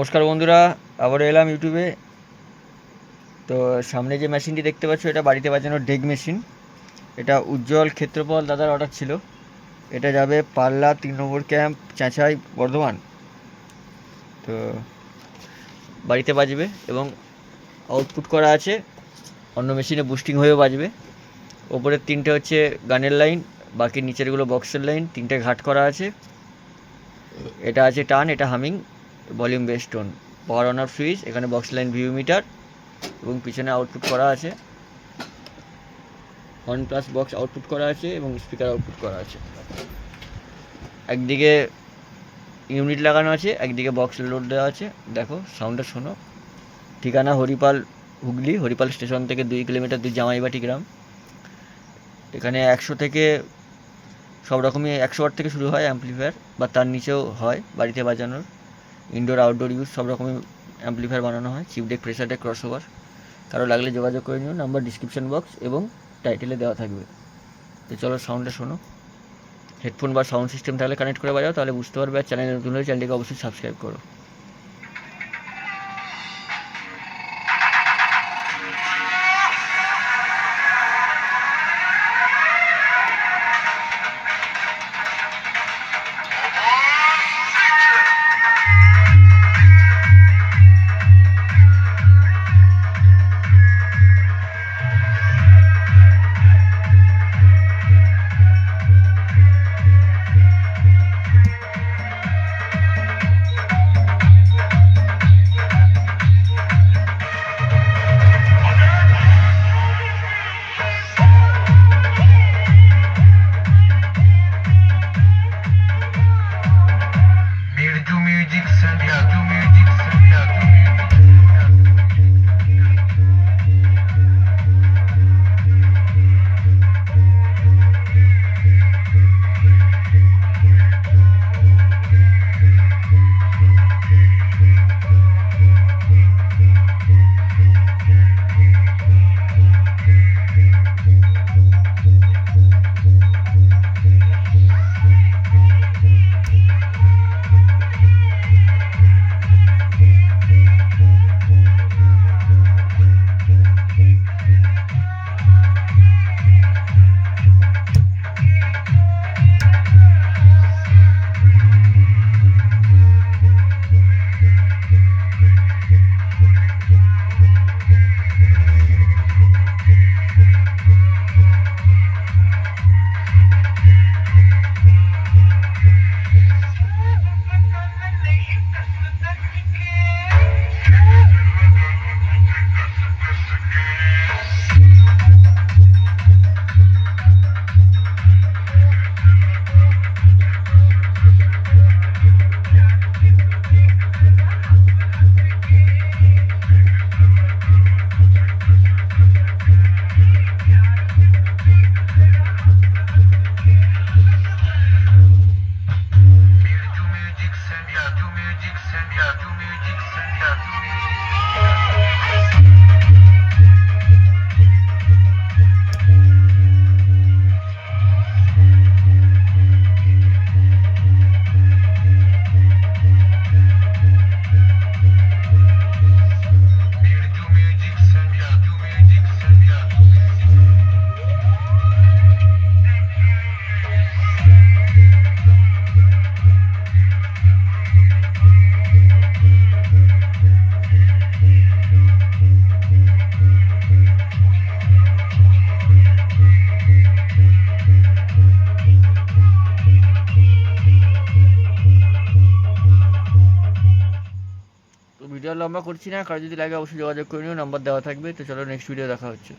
নমস্কার বন্ধুরা আবার এলাম ইউটিউবে। তো সামনে যে মেশিনটি দেখতে পাচ্ছ, এটা বাড়িতে বাজানোর ডেক মেশিন। এটা উজ্জ্বল ক্ষেত্রপাল দাদার অর্ডার ছিল। এটা যাবে পাল্লা, তিন নম্বর ক্যাম্প, চাঁচাই, বর্ধমান। তো বাড়িতে বাজবে এবং আউটপুট করা আছে। অন্য মেশিনে বুস্টিং হয়েও বাজবে। ওপরের তিনটে হচ্ছে গানের লাইন বাকি নিচেরগুলো বক্সের লাইন তিনটে ঘাট করা আছে। এটা আছে টান, এটা humming volume bass tone power on off switch এখানে বক্স লাইন ভিউ মিটার এবং পিছনে আউটপুট করা আছে। ওয়ান প্লাস বক্স আউটপুট করা আছে এবং স্পিকার আউটপুট করা আছে। একদিকে ইউনিট লাগানো আছে, একদিকে বক্স লোড দেওয়া আছে। দেখো সাউন্ডটা শোনো। ঠিকানা হরিপাল হুগলি, হরিপাল স্টেশন থেকে দুই কিলোমিটার দুই জামাইবাটি গ্রাম। এখানে একশো থেকে সব রকমই একশো ওয়াট থেকে শুরু হয় অ্যাম্পলিফায়ার বা তার নিচেও হয় বাড়িতে বাজানোর। ইনডোর আউটডোর ইউজ সব রকমের অ্যাম্পলিফায়ার বানানো হয়। Chip deck pressure deck crossover কারও লাগলে যোগাযোগ করে নিও নাম্বার ডিসক্রিপশন বক্স এবং টাইটেলে দেওয়া থাকবে। তো চলো সাউন্ডটা শোনো। হেডফোন বা সাউন্ড সিস্টেম থাকলে কানেক্ট করে বাজাও, তাহলে বুঝতে পারবে আর চ্যানেল নতুন হলে চ্যানেলটিকে অবশ্যই সাবস্ক্রাইব করো। Mirdu Music do Music Center, video লম্বা করছি না, কারও যদি লাগে অবশ্যই যোগাযোগ করে নিও নম্বর দেওয়া থাকবে, তো চলো নেক্সট ভিডিও দেখা হচ্ছে।